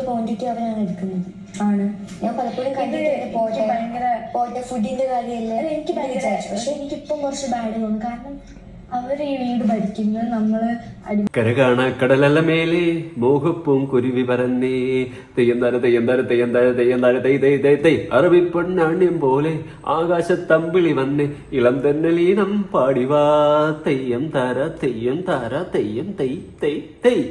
Quantity അവരാണ് എടുക്കുന്നത്. ആണ്. ഞാൻ പലപ്പോഴും പോട്ടെ ഫുഡിന്റെ കാര്യമല്ലേ എനിക്ക് ഭയങ്കര വിചാരിച്ചു. പക്ഷെ എനിക്കിപ്പം കുറച്ച് ബാഡ് തോന്നുന്നു കാരണം അവർ ഈ വീട് ഭരിക്കുന്നത് നമ്മൾ അടി കരകാണ കടലല്ല മേലെ മോഹപ്പും കുരുവി പറന്നേ തെയ്യന്താര തെയ്യന്താര തെയ്യന്താര തെയ്യന്താര തെയ് തെയ് തെയ് തെയ്. അറബി പെണ്ണാണ്യം പോലെ ആകാശത്തമ്പിളി വന്ന് ഇളം തെന്നലീനം പാടിവാ തെയ്യം താര തെയ്യം താര തെയ്യം തെയ് തെയ് തെയ്.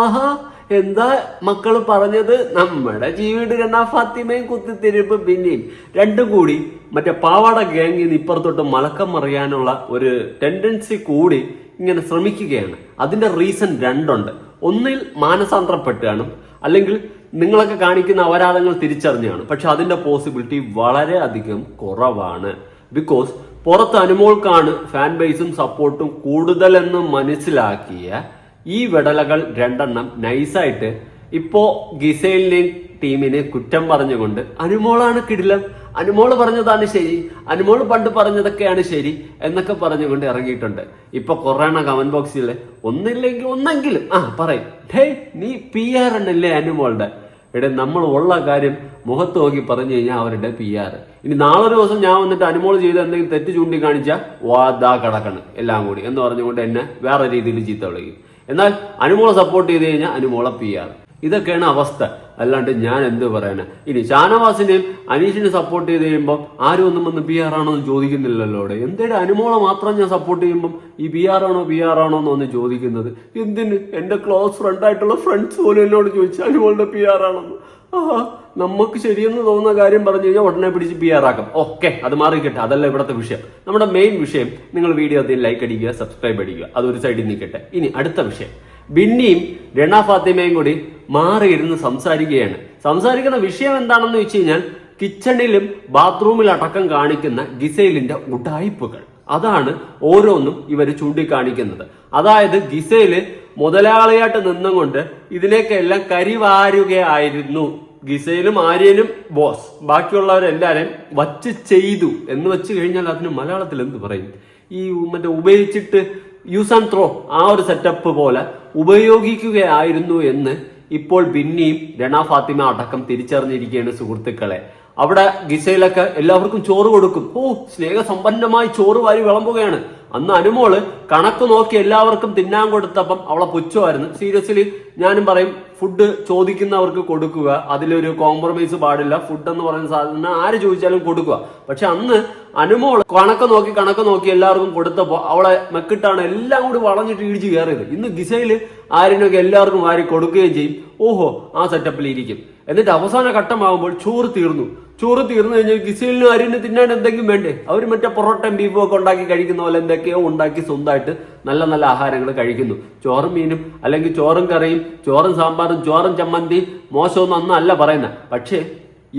ആഹാ എന്താ മക്കൾ പറഞ്ഞത്? നമ്മുടെ കണ്ണ ഫാത്തിമയും കുത്തിത്തിരിപ്പ് പിന്നെയും. രണ്ടും കൂടി മറ്റേ പാവാട ഗ്യാങ്ങിന്ന് ഇപ്പുറത്തോട്ട് മലക്കം മറിയാനുള്ള ഒരു ടെൻഡൻസി കൂടി ഇങ്ങനെ ശ്രമിക്കുകയാണ്. അതിന്റെ റീസൺ രണ്ടുണ്ട്. ഒന്നിൽ മാനസാന്തരപ്പെട്ടാണ് അല്ലെങ്കിൽ നിങ്ങളൊക്കെ കാണിക്കുന്ന അപരാധങ്ങൾ തിരിച്ചറിഞ്ഞാണ്. പക്ഷെ അതിന്റെ പോസിബിലിറ്റി വളരെ അധികം കുറവാണ്. ബിക്കോസ് പുറത്ത് അനുമോൾക്കാണ് ഫാൻ ബേസും സപ്പോർട്ടും കൂടുതലെന്ന് മനസ്സിലാക്കിയ ഈ വിടലകൾ രണ്ടെണ്ണം നൈസായിട്ട് ഇപ്പോ ഗിസൈലിനെയും ടീമിനെ കുറ്റം പറഞ്ഞുകൊണ്ട് അനുമോളാണ് കിടിലം അനുമോൾ പറഞ്ഞതാണ് ശരി. അനുമോൾ പണ്ട് പറഞ്ഞതൊക്കെയാണ് ശരി എന്നൊക്കെ പറഞ്ഞുകൊണ്ട് ഇറങ്ങിയിട്ടുണ്ട്. ഇപ്പൊ കൊറോണ കമന്റ് ബോക്സിൽ ഒന്നില്ലെങ്കിൽ ഒന്നെങ്കിലും. ആ പറയും. ഹേ നീ പി ആർ എന്നല്ലേ അനുമോളുടെ? ഇവിടെ നമ്മൾ ഉള്ള കാര്യം മുഖത്ത് നോക്കി പറഞ്ഞു കഴിഞ്ഞാൽ അവരുടെ പി ആർ ഇനി നാളെ ഒരു ദിവസം ഞാൻ വന്നിട്ട് അനുമോൾ ചെയ്ത് എന്തെങ്കിലും തെറ്റ് ചൂണ്ടിക്കാണിച്ചാൽ വാദാ കടക്കണം. എല്ലാം കൂടി. എന്ന് പറഞ്ഞുകൊണ്ട് എന്നെ വേറെ രീതിയിൽ ചീത്ത വിളിക്കും. എന്നാൽ അനുമോളെ സപ്പോർട്ട് ചെയ്ത് കഴിഞ്ഞാൽ അനുമോളെ പി ആർ ഇതൊക്കെയാണ് അവസ്ഥ. അല്ലാണ്ട് ഞാൻ എന്ത് പറയാനാ ഇനി ഷാനവാസിനെയും അനീഷിനെ സപ്പോർട്ട് ചെയ്ത് കഴിയുമ്പോൾ ആരും ഒന്നും വന്ന് പി ആർ ആണോ എന്ന് ചോദിക്കുന്നില്ലല്ലോ അവിടെ. എന്തേലും അനുമോളെ മാത്രം ഞാൻ സപ്പോർട്ട് ചെയ്യുമ്പോൾ ഈ പി ആർ ആണോ പി ആർ ആണോ എന്ന് വന്ന് ചോദിക്കുന്നത്? എന്തിന്? എന്റെ ക്ലോസ് ഫ്രണ്ട് ആയിട്ടുള്ള ഫ്രണ്ട്സ് പോലും എന്നോട് ചോദിച്ചു അനുമോളുടെ പി ആർ ആ നമുക്ക് ശരിയെന്ന് തോന്നുന്ന കാര്യം പറഞ്ഞു കഴിഞ്ഞാൽ ഉടനെ പിടിച്ച് പി ആർ ആക്കാം. ഓക്കെ അത് മാറിക്കട്ടെ. അതല്ല ഇവിടുത്തെ വിഷയം. നമ്മുടെ മെയിൻ വിഷയം നിങ്ങൾ വീഡിയോ അതിൽ ലൈക്ക് അടിക്കുക സബ്സ്ക്രൈബ് അടിക്കുക. അതൊരു സൈഡിൽ നിൽക്കട്ടെ. ഇനി അടുത്ത വിഷയം. ബിന്നിയും രണ ഫാത്തിമയും കൂടി മാറിയിരുന്ന് സംസാരിക്കുകയാണ്. സംസാരിക്കുന്ന വിഷയം എന്താണെന്ന് വെച്ച് കഴിഞ്ഞാൽ കിച്ചണിലും ബാത്റൂമിലടക്കം കാണിക്കുന്ന ഗിസൈലിന്റെ ഉടായ്പകൾ. അതാണ് ഓരോന്നും ഇവർ ചൂണ്ടിക്കാണിക്കുന്നത്. അതായത് ഗിസൈൽ മുതലാളിയായിട്ട് നിന്നുകൊണ്ട് ഇതിലേക്കെല്ലാം കരിവാരുകയായിരുന്നു. ഗിസയിലും ആര്യനും ബോസ്. ബാക്കിയുള്ളവരെല്ലാരെയും വച്ച് ചെയ്തു എന്ന് വെച്ച് കഴിഞ്ഞാൽ അതിന് മലയാളത്തിൽ എന്ത് പറയും? ഈ മറ്റേ ഉപയോഗിച്ചിട്ട് യൂസ് ആൻഡ് ത്രോ ആ ഒരു സെറ്റപ്പ് പോലെ ഉപയോഗിക്കുകയായിരുന്നു എന്ന് ഇപ്പോൾ ബിന്നിയും രണ ഫാത്തിമ അടക്കം തിരിച്ചറിഞ്ഞിരിക്കുകയാണ് സുഹൃത്തുക്കളെ. അവിടെ ഗിസയിലൊക്കെ എല്ലാവർക്കും ചോറ് കൊടുക്കും. ഓ സ്നേഹസമ്പന്നമായി ചോറ് വാരി വിളമ്പുകയാണ്. അന്ന് അനുമോൾ കണക്ക് നോക്കി എല്ലാവർക്കും തിന്നാൻ കൊടുത്തപ്പം അവളെ പുച്ഛമായിരുന്നു. സീരിയസ്ലി ഞാനും പറയും ഫുഡ് ചോദിക്കുന്നവർക്ക് കൊടുക്കുക. അതിലൊരു കോംപ്രമൈസ് പാടില്ല. ഫുഡ് എന്ന് പറയുന്ന സാധനം ആര് ചോദിച്ചാലും കൊടുക്കുക. പക്ഷെ അന്ന് അനുമോൾ കണക്ക് നോക്കി കണക്ക് നോക്കി എല്ലാവർക്കും കൊടുത്തപ്പോ അവളെ മെക്കിട്ടാണ് എല്ലാം കൂടി വളഞ്ഞിട്ട് ഇടിച്ച് കയറിയത്. ഇന്ന് ഗിസയിൽ ആരിനൊക്കെ എല്ലാവർക്കും വാരി കൊടുക്കുകയും ചെയ്യും. ഓഹോ ആ സെറ്റപ്പിൽ ഇരിക്കും എന്നിട്ട് അവസാന ഘട്ടമാകുമ്പോൾ ചോറ് തീർന്നു. ചോറ് തീർന്നു കഴിഞ്ഞാൽ കിസിലിനും അരിനും തിന്നാൻ എന്തെങ്കിലും വേണ്ടേ? അവർ മറ്റേ പൊറോട്ടയും ബീഫും ഒക്കെ ഉണ്ടാക്കി കഴിക്കുന്ന പോലെ എന്തൊക്കെയോ ഉണ്ടാക്കി സ്വന്തമായിട്ട് നല്ല നല്ല ആഹാരങ്ങൾ കഴിക്കുന്നു. ചോറും മീനും അല്ലെങ്കിൽ ചോറും കറിയും ചോറും സാമ്പാറും ചോറും ചമ്മന്തി മോശമൊന്നും അന്നല്ല പറയുന്നത്. പക്ഷേ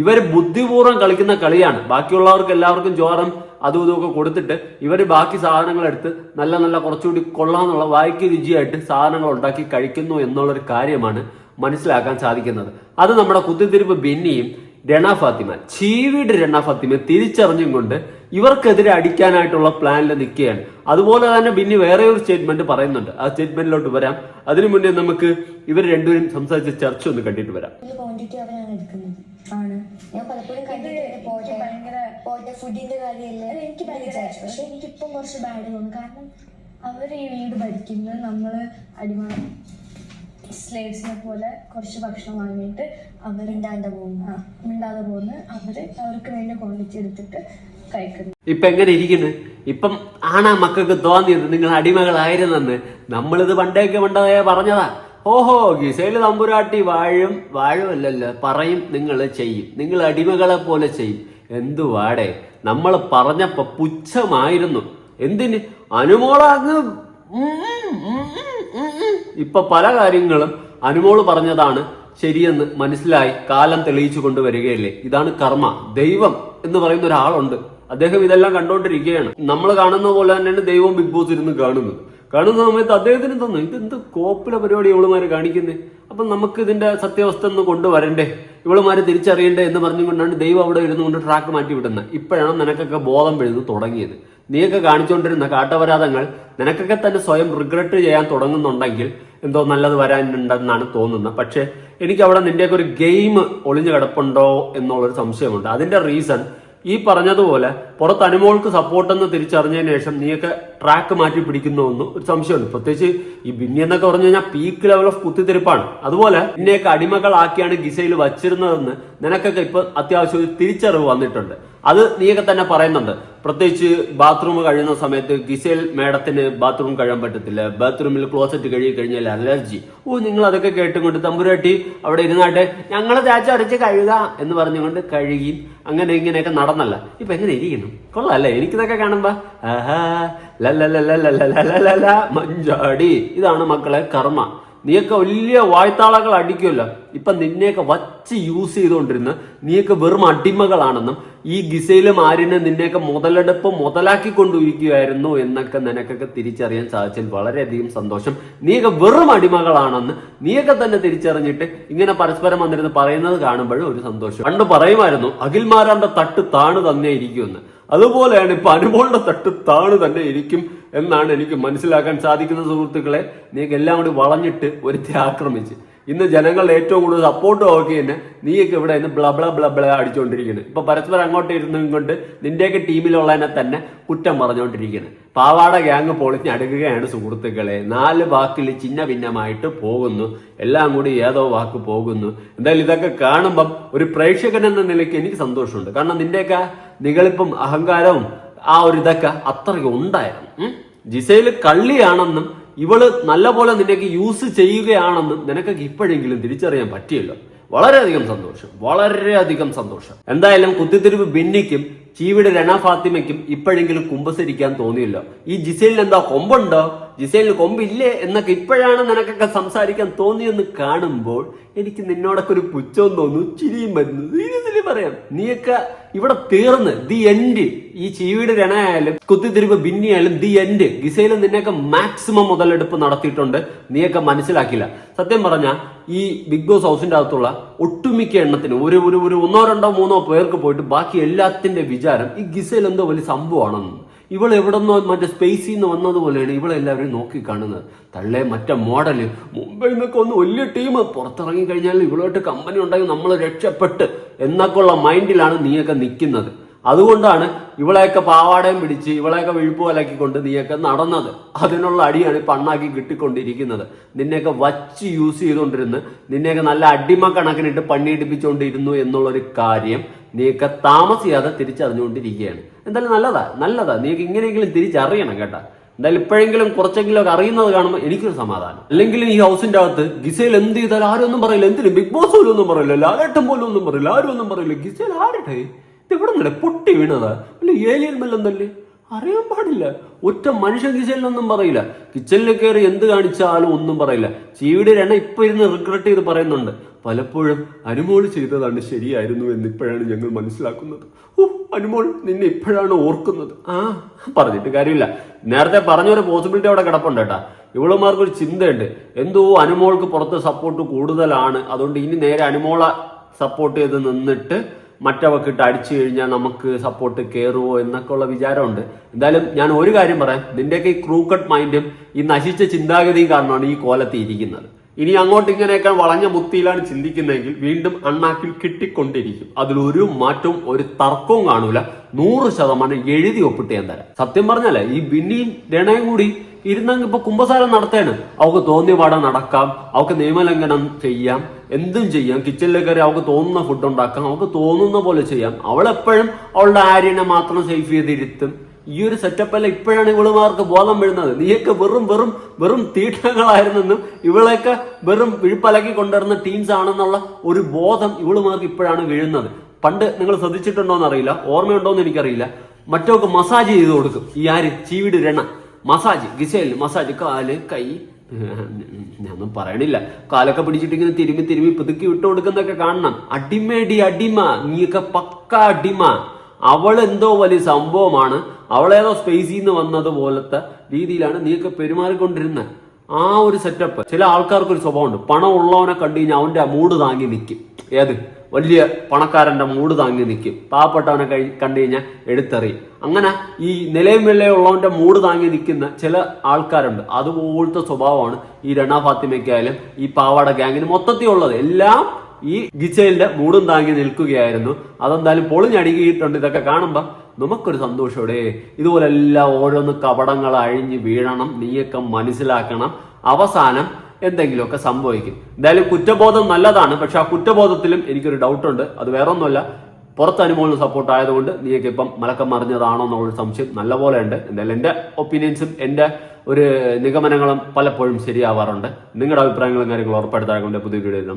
ഇവർ ബുദ്ധിപൂർവം കളിക്കുന്ന കളിയാണ്. ബാക്കിയുള്ളവർക്ക് എല്ലാവർക്കും ചോറും അതും ഇതുമൊക്കെ കൊടുത്തിട്ട് ഇവർ ബാക്കി സാധനങ്ങൾ എടുത്ത് നല്ല നല്ല കുറച്ചുകൂടി കൊള്ളാന്നുള്ള വായിക്ക് രുചിയായിട്ട് സാധനങ്ങൾ ഉണ്ടാക്കി കഴിക്കുന്നു എന്നുള്ളൊരു കാര്യമാണ് മനസ്സിലാക്കാൻ സാധിക്കുന്നത്. അത് നമ്മുടെ കുത്തിത്തിരിപ്പ് ബെന്നിയും രണ ഫാത്തിമ. ചീവീട് രണ ഫാത്തിമ തിരിച്ചറിഞ്ഞും കൊണ്ട് ഇവർക്കെതിരെ അടിക്കാനായിട്ടുള്ള പ്ലാനിൽ നിൽക്കുകയാണ്. അതുപോലെ തന്നെ പിന്നെ വേറെ ഒരു സ്റ്റേറ്റ്മെന്റ് പറയുന്നുണ്ട്. ആ സ്റ്റേറ്റ്മെന്റിലോട്ട് വരാം. അതിനു മുന്നേ നമുക്ക് ഇവർ രണ്ടുപേരും സംസാരിച്ച ചർച്ച ഒന്ന് കണ്ടിട്ട് വരാം. അവർ അവരാണ് എടുക്കുന്നത് ആണ്. ഞാൻ പലപ്പോഴും കണ്ടിട്ടുണ്ട് എനിക്ക് പോട്ടെ. ഭയങ്കര പോട്ടെ ഫുഡിന്റെ കാര്യമല്ലേ അല്ല, എനിക്ക് ഭയങ്കര വിചാരിച്ചു. പക്ഷെ എനിക്കിപ്പം കുറച്ച് ബാഡ് തോന്നുന്നു കാരണം അവർ ഈ വീട് ഭരിക്കുന്നത് നമ്മൾ അടിമ സ്ലേറ്റ്സിനെ പോലെ കുറച്ച് ഭക്ഷണം വാങ്ങിയിട്ട് അവർ മിണ്ടാണ്ട് പോകുന്നു. മിണ്ടാതെ പോകുന്നു അവർക്ക് വേണ്ടി ക്വാണ്ടിറ്റി എടുത്തിട്ട് കഴിക്കുന്നു. ഇപ്പൊ എങ്ങനെ ഇരിക്കുന്നു? ഇപ്പം ആണാ മക്കൾക്ക് തോന്നിയത് നിങ്ങൾ അടിമകളായിരുന്നെന്ന്. നമ്മളിത് പണ്ടേക്ക് പണ്ടേ പറഞ്ഞതാ. ഓഹോ ഗിസയിൽ തമ്പുരാട്ടി വാഴും വാഴുമല്ലല്ലോ. പറയും നിങ്ങൾ ചെയ്യും. നിങ്ങൾ അടിമകളെ പോലെ ചെയ്യും. എന്തു വാടേ? നമ്മൾ പറഞ്ഞപ്പോ പുച്ഛമായിരുന്നു. എന്തിന്? ഉം, ഉം. ഇപ്പൊ പല കാര്യങ്ങളും അനുമോൾ പറഞ്ഞതാണ് ശരിയെന്ന് മനസ്സിലായി കാലം തെളിയിച്ചു കൊണ്ടുവരികയല്ലേ. ഇതാണ് കർമ്മ ദൈവം എന്ന് പറയുന്ന ഒരാളുണ്ട്. അദ്ദേഹം ഇതെല്ലാം കണ്ടോണ്ടിരിക്കുകയാണ്. നമ്മൾ കാണുന്ന പോലെ തന്നെയാണ് ദൈവം ബിഗ് ബോസ് ഇരുന്ന് കാണുന്നത്. കാണുന്ന സമയത്ത് അദ്ദേഹത്തിന് തോന്നുന്നു എന്ത് കോപ്പിലെ പരിപാടി ഇവളുമാര് കാണിക്കുന്നത് അപ്പൊ നമുക്ക് ഇതിന്റെ സത്യാവസ്ഥ ഒന്ന് കൊണ്ടുവരണ്ടേ? ഇവളുമാര് തിരിച്ചറിയണ്ടേ എന്ന് പറഞ്ഞുകൊണ്ടാണ് ദൈവം അവിടെ ഇരുന്നുകൊണ്ട് ട്രാക്ക് മാറ്റി വിടുന്നത്. ഇപ്പോഴാണ് നിനക്കൊക്കെ ബോധം വീഴുന്നു തുടങ്ങിയത്? നീയൊക്കെ കാണിച്ചുകൊണ്ടിരുന്ന കാട്ടപരാധങ്ങൾ നിനക്കൊക്കെ തന്നെ സ്വയം റിഗ്രറ്റ് ചെയ്യാൻ തുടങ്ങുന്നുണ്ടെങ്കിൽ എന്തോ നല്ലത് വരാനുണ്ടെന്നാണ് തോന്നുന്നത്. പക്ഷെ എനിക്ക് അവിടെ നിന്റെയൊക്കെ ഒരു ഗെയിം ഒളിഞ്ഞു കിടപ്പുണ്ടോ എന്നുള്ളൊരു സംശയമുണ്ട്. അതിന്റെ റീസൺ ഈ പറഞ്ഞതുപോലെ പുറത്ത് അനുമോൾക്ക് സപ്പോർട്ടെന്ന് തിരിച്ചറിഞ്ഞതിന് ശേഷം നീയൊക്കെ ട്രാക്ക് മാറ്റി പിടിക്കുന്നു ഒരു സംശയമുണ്ട്. പ്രത്യേകിച്ച് ഈ ബിന്നി എന്നൊക്കെ പറഞ്ഞു കഴിഞ്ഞാൽ പീക്ക് ലെവൽ ഓഫ് കുത്തിത്തിരിപ്പാണ്. അതുപോലെ നിന്നെയൊക്കെ അടിമകളാക്കിയാണ് ഗിസയിൽ വച്ചിരുന്നതെന്ന് നിനക്കൊക്കെ ഇപ്പൊ അത്യാവശ്യം ഒരു തിരിച്ചറിവ് വന്നിട്ടുണ്ട്. അത് നീയൊക്കെ തന്നെ പറയുന്നുണ്ട്. പ്രത്യേകിച്ച് ബാത്റൂം കഴിയുന്ന സമയത്ത് ഗിസേൽ മേഡത്തിന് ബാത്റൂം കഴിയാൻ പറ്റത്തില്ല. ബാത്റൂമിൽ ക്ലോസറ്റ് കഴുകി കഴിഞ്ഞാൽ അലർജി. ഓ നിങ്ങൾ അതൊക്കെ കേട്ടുകൊണ്ട് തമ്പുരാട്ടി അവിടെ ഇരുന്നാട്ടെ ഞങ്ങൾ തേച്ചടച്ച് കഴുക എന്ന് പറഞ്ഞുകൊണ്ട് കഴുകി അങ്ങനെ ഇങ്ങനെയൊക്കെ നടന്നല്ല. ഇപ്പൊ എങ്ങനെ ഇരിക്കുന്നു? കൊള്ളാല്ലേ? എനിക്കിതൊക്കെ കാണുമ്പോ ആഹാ ലല്ലല്ലല്ലല്ലല്ലല്ല മഞ്ചാടി. ഇതാണ് മക്കളെ കർമ്മ. നീയൊക്കെ വലിയ വായ്ത്താളകൾ അടിക്കുമല്ലോ. ഇപ്പൊ നിന്നെയൊക്കെ വച്ച് യൂസ് ചെയ്തുകൊണ്ടിരുന്ന നീയൊക്കെ വെറും അടിമകളാണെന്നും ഈ ഗിസയിലും ആര്യനെ നിന്നെയൊക്കെ മുതലെടുപ്പ് മുതലാക്കിക്കൊണ്ടിരിക്കുകയായിരുന്നു എന്നൊക്കെ നിനക്കൊക്കെ തിരിച്ചറിയാൻ സാധിച്ചതിൽ വളരെയധികം സന്തോഷം. നീയൊക്കെ വെറും അടിമകളാണെന്ന് നീയൊക്കെ തന്നെ തിരിച്ചറിഞ്ഞിട്ട് ഇങ്ങനെ പരസ്പരം വന്നിരുന്ന് പറയുന്നത് കാണുമ്പോഴും ഒരു സന്തോഷം. പണ്ട് പറയുമായിരുന്നു അഖിൽമാരാന്റെ തട്ട് താണു തന്നെ ഇരിക്കുമെന്ന് അതുപോലെയാണ് ഇപ്പൊ അനുമോളുടെ തട്ട് താണു തന്നെ ഇരിക്കും എന്നാണ് എനിക്ക് മനസ്സിലാക്കാൻ സാധിക്കുന്ന സുഹൃത്തുക്കളെ നീക്ക് എല്ലാം കൂടി വളഞ്ഞിട്ട് ഒരുത്തി ആക്രമിച്ച്. ഇന്ന് ജനങ്ങളുടെ ഏറ്റവും കൂടുതൽ സപ്പോർട്ട് നോക്കി തന്നെ. നീയൊക്കെ ഇവിടെ ഇന്ന് ബ്ല ബ്ല ബ്ല അടിച്ചുകൊണ്ടിരിക്കുന്നത് ഇപ്പൊ പരസ്പരം അങ്ങോട്ട് ഇരുന്നും കൊണ്ട് നിന്റെയൊക്കെ ടീമിലുള്ളതിനെ തന്നെ കുറ്റം പറഞ്ഞുകൊണ്ടിരിക്കുന്നത് പാവാട ഗ്യാങ് പൊളിഞ്ഞ് അടുക്കുകയാണ് സുഹൃത്തുക്കളെ. നാല് വാക്കിൽ ചിന്ന ഭിന്നമായിട്ട് പോകുന്നു. എല്ലാം കൂടി ഏതോ വാക്ക് പോകുന്നു. എന്തായാലും ഇതൊക്കെ കാണുമ്പം ഒരു പ്രേക്ഷകൻ എന്ന നിലയ്ക്ക് എനിക്ക് സന്തോഷമുണ്ട്. കാരണം നിന്റെയൊക്കെ നികളിപ്പം അഹങ്കാരവും ആ ഒരു ഇതൊക്കെ അത്രയ്ക്ക് ഉണ്ടായിരുന്നു. ജിസയിൽ കള്ളിയാണെന്നും ഇവൾ നല്ലപോലെ നിനക്ക് യൂസ് ചെയ്യുകയാണെന്നും നിനക്കൊക്കെ ഇപ്പോഴെങ്കിലും തിരിച്ചറിയാൻ പറ്റിയല്ലോ. വളരെയധികം സന്തോഷം വളരെയധികം സന്തോഷം. എന്തായാലും കുത്തിത്തിരിവ് ബിന്നിക്കും ചീവിടെ രണ ഫാത്തിമയ്ക്കും ഇപ്പോഴെങ്കിലും കുമ്പസരിക്കാൻ തോന്നിയല്ലോ. ഈ ജിസയിൽ എന്താ കൊമ്പുണ്ടോ? ജിസൈലിന് കൊമ്പില്ലേ എന്നൊക്കെ ഇപ്പോഴാണ് നിനക്കൊക്കെ സംസാരിക്കാൻ തോന്നിയെന്ന് കാണുമ്പോൾ എനിക്ക് നിന്നോടൊക്കെ ഒരു പുച്ഛം തോന്നുന്നു. ചിരിയും വരുന്നു. പറയാം. നീയൊക്കെ ഇവിടെ തീർന്ന് ദി എൻഡ് ഈ ചീവീട് രണയായാലും കുത്തിത്തിരിവ് ബിന്നിയായാലും ദി എൻഡ് ഗിസയിൽ നിന്നെയൊക്കെ മാക്സിമം മുതലെടുപ്പ് നടത്തിയിട്ടുണ്ട്. നീയൊക്കെ മനസ്സിലാക്കില്ല. സത്യം പറഞ്ഞ ഈ ബിഗ് ബോസ് ഹൗസിന്റെ അകത്തുള്ള ഒട്ടുമിക്ക എണ്ണത്തിന് ഒരു ഒരു ഒന്നോ രണ്ടോ മൂന്നോ പേർക്ക് പോയിട്ട് ബാക്കി എല്ലാത്തിന്റെ വിചാരം ഈ ഗിസയിൽ എന്തോ വലിയ സംഭവമാണെന്ന്. ഇവൾ എവിടെന്നോ മറ്റേ സ്പേസിൽ നിന്ന് വന്നതുപോലെയാണ് ഇവളെല്ലാവരും നോക്കി കാണുന്നത് തള്ളേ മറ്റേ മോഡൽ മുംബൈ നിന്നൊക്കെ ഒന്ന് വലിയ ടീം. പുറത്തിറങ്ങി കഴിഞ്ഞാൽ ഇവളുമായിട്ട് കമ്പനി ഉണ്ടെങ്കിൽ നമ്മൾ രക്ഷപ്പെട്ട്. എന്നൊക്കെയുള്ള മൈൻഡിലാണ് നീയൊക്കെ നിൽക്കുന്നത്. അതുകൊണ്ടാണ് ഇവളെയൊക്കെ പാവാടയും പിടിച്ച് ഇവളെയൊക്കെ കൊണ്ട് നീയൊക്കെ നടന്നത്. അതിനുള്ള അടിയാണ് പണ്ണാക്കി കിട്ടിക്കൊണ്ടിരിക്കുന്നത്. നിന്നെയൊക്കെ വച്ച് യൂസ് ചെയ്തുകൊണ്ടിരുന്ന് നിന്നെയൊക്കെ നല്ല അടിമ കണക്കിനിട്ട് പണിയെടുപ്പിച്ചുകൊണ്ടിരുന്നു എന്നുള്ളൊരു കാര്യം നീയൊക്കെ താമസിയാതെ തിരിച്ചറിഞ്ഞുകൊണ്ടിരിക്കുകയാണ്. എന്തായാലും നല്ലതാ നല്ലതാ. നീക്ക് ഇങ്ങനെയെങ്കിലും തിരിച്ചറിയണം കേട്ടാ. എന്തായാലും ഇപ്പോഴെങ്കിലും കുറച്ചെങ്കിലും ഒക്കെ അറിയുന്നത് കാണുമ്പോൾ എനിക്കൊരു സമാധാനം. അല്ലെങ്കിൽ ഈ ഹൗസിന്റെ അകത്ത് ഗിസയിൽ എന്ത് ചെയ്താലും ആരും ഒന്നും പറയില്ല. എന്തിനും? ബിഗ് ബോസ് പോലും ഒന്നും പറയില്ല. ലാലേട്ടൻ പോലും ഒന്നും പറയില്ല. ആരും ഒന്നും പറയില്ല. ഗിസയിൽ ആരുടെ? ഇത് ഇവിടെ നിന്നല്ലേ പൊട്ടി വീണതാ? അല്ല ഏലിയൻ മെല്ലന്തല്ലേ അറിയാൻ പാടില്ല. ഒറ്റ മനുഷ്യൻ കിച്ചനിലൊന്നും പറയില്ല. കിച്ചനിൽ കയറി എന്ത് കാണിച്ചാലും ഒന്നും പറയില്ല. ചീവിടെ രണ ഇപ്പൊ ഇരുന്ന് റിഗ്രറ്റ് ചെയ്ത് പറയുന്നുണ്ട്. പലപ്പോഴും അനുമോൾ ചെയ്തതാണ് ശരിയായിരുന്നു എന്ന് ഇപ്പോഴാണ് ഞങ്ങൾ മനസ്സിലാക്കുന്നത്. ഓ അനുമോൾ നിന്നെ ഇപ്പോഴാണ് ഓർക്കുന്നത്. ആ പറഞ്ഞിട്ട് കാര്യമില്ല. നേരത്തെ പറഞ്ഞൊരു പോസിബിലിറ്റി അവിടെ കിടപ്പുണ്ട് കേട്ടാ. ഇവളുമാർക്ക് ഒരു ചിന്തയുണ്ട്. എന്തോ അനുമോൾക്ക് പുറത്ത് സപ്പോർട്ട് കൂടുതലാണ്. അതുകൊണ്ട് ഇനി നേരെ അനുമോളെ സപ്പോർട്ട് ചെയ്ത് നിന്നിട്ട് മറ്റവക്കിട്ട് അടിച്ചു കഴിഞ്ഞാൽ നമുക്ക് സപ്പോർട്ട് കയറുമോ എന്നൊക്കെ ഉള്ള വിചാരമുണ്ട്. എന്തായാലും ഞാൻ ഒരു കാര്യം പറയാം. നിന്റെയൊക്കെ ഈ ക്രൂക്കട്ട് മൈൻഡും ഈ നശിച്ച ചിന്താഗതിയും കാരണമാണ് ഈ കോലത്തിൽ ഇരിക്കുന്നത്. ഇനി അങ്ങോട്ട് ഇങ്ങനെയൊക്കെ വളഞ്ഞ മുത്തിയിലാണ് ചിന്തിക്കുന്നതെങ്കിൽ വീണ്ടും അണ്ണാക്കിൽ കിട്ടിക്കൊണ്ടിരിക്കും. അതിലൊരു മാറ്റവും ഒരു തർക്കവും കാണൂല. നൂറ് ശതമാനം എഴുതി ഒപ്പിട്ട് ഞാൻ തരാം. സത്യം പറഞ്ഞാലേ ഈ ബിന്നിയും രണയും കൂടി ഇരുന്നെങ്കിൽ ഇപ്പൊ കുംഭസാരം നടത്തേണ്. അവക്ക് തോന്നിയ പാടം നടക്കാം. അവക്ക് നിയമലംഘനം ചെയ്യാം. എന്തും ചെയ്യാം. കിച്ചണിൽ കയറി അവൾക്ക് തോന്നുന്ന ഫുഡ് ഉണ്ടാക്കാം. അവൾക്ക് തോന്നുന്ന പോലെ ചെയ്യാം. അവളെപ്പോഴും അവളുടെ ആര്യനെ മാത്രം സേഫ് ചെയ്തിരുത്തും. ഈ ഒരു സെറ്റപ്പല്ല ഇപ്പോഴാണ് ഇവളുമാർക്ക് ബോധം വീഴുന്നത് നീയൊക്കെ വെറും വെറും വെറും തീട്ടങ്ങളായിരുന്നെന്നും ഇവളെയൊക്കെ വെറും വിഴുപ്പലക്കി കൊണ്ടുവരുന്ന ടീംസ് ആണെന്നുള്ള ഒരു ബോധം ഇവളുമാർക്ക് ഇപ്പോഴാണ് വീഴുന്നത്. പണ്ട് നിങ്ങൾ ശ്രദ്ധിച്ചിട്ടുണ്ടോ എന്നറിയില്ല. ഓർമ്മയുണ്ടോ എന്ന് എനിക്കറിയില്ല. മറ്റൊക്കെ മസാജ് ചെയ്ത് കൊടുക്കും. ഈ ആര്? ചീവിട് രണ. മസാജ് ഗിസേൽ മസാജ് കാൽ കൈ ഞാനൊന്നും പറയണില്ല. കാലൊക്കെ പിടിച്ചിട്ട് ഇങ്ങനെ തിരുമ്മി തിരുമ്മി പുതുക്കി വിട്ടു കൊടുക്കുന്നൊക്കെ കാണണം. അടിമേടി അടിമ നീയൊക്കെ പക്ക അടിമ. അവൾ എന്തോ വലിയ സംഭവമാണ്. അവളേതോ സ്പേസിൽ നിന്ന് വന്നതുപോലത്തെ രീതിയിലാണ് നീയൊക്കെ പെരുമാറിക്കൊണ്ടിരുന്നത് ആ ഒരു സെറ്റപ്പ് ചില ആൾക്കാർക്ക് ഒരു സ്വഭാവമുണ്ട്. പണം ഉള്ളവനെ കണ്ടു കഴിഞ്ഞാൽ അവന്റെ മൂഡ് താങ്ങി നിൽക്കും ഏത്? വലിയ പണക്കാരന്റെ മൂട് താങ്ങി നിൽക്കും. പാവപ്പെട്ടവനെ കഴി കണ്ടു കഴിഞ്ഞാൽ എടുത്തെറിയും. അങ്ങനെ ഈ നിലയും വിലയുള്ളവന്റെ മൂട് താങ്ങി നിൽക്കുന്ന ചില ആൾക്കാരുണ്ട്. അതുപോലത്തെ സ്വഭാവമാണ് ഈ രണ ഫാത്തിമയ്ക്കായാലും ഈ പാവാട ഗ്യാങ്ങിന് മൊത്തത്തിൽ ഉള്ളത്. എല്ലാം ഈ ഗിച്ചയിലിന്റെ മൂടും താങ്ങി നിൽക്കുകയായിരുന്നു. അതെന്തായാലും പൊളിഞ്ഞടുക്കിയിട്ടുണ്ട് ഇതൊക്കെ കാണുമ്പോൾ നമുക്കൊരു സന്തോഷോടെ ഇതുപോലെ എല്ലാം ഓരോന്ന് കപടങ്ങൾ അഴിഞ്ഞ് വീഴണം. നീയൊക്കെ മനസ്സിലാക്കണം. അവസാനം എന്തെങ്കിലുമൊക്കെ സംഭവിക്കും. എന്തായാലും കുറ്റബോധം നല്ലതാണ് പക്ഷെ ആ കുറ്റബോധത്തിലും എനിക്കൊരു ഡൗട്ടുണ്ട് അത് വേറെ ഒന്നുമല്ല പുറത്ത് അനുമോളിന് സപ്പോർട്ട് ആയതുകൊണ്ട് നീയൊക്കെ ഇപ്പം മലക്കം മറിഞ്ഞതാണോ എന്നുള്ള സംശയം നല്ലപോലെ ഉണ്ട് എന്തായാലും എന്റെ ഒപ്പീനിയൻസും എന്റെ ഒരു നിഗമനങ്ങളും പലപ്പോഴും ശരിയാവാറുണ്ട്. നിങ്ങളുടെ അഭിപ്രായങ്ങളും കാര്യങ്ങളും ഉറപ്പെടുത്താൻ പുതിയ വീഡിയോ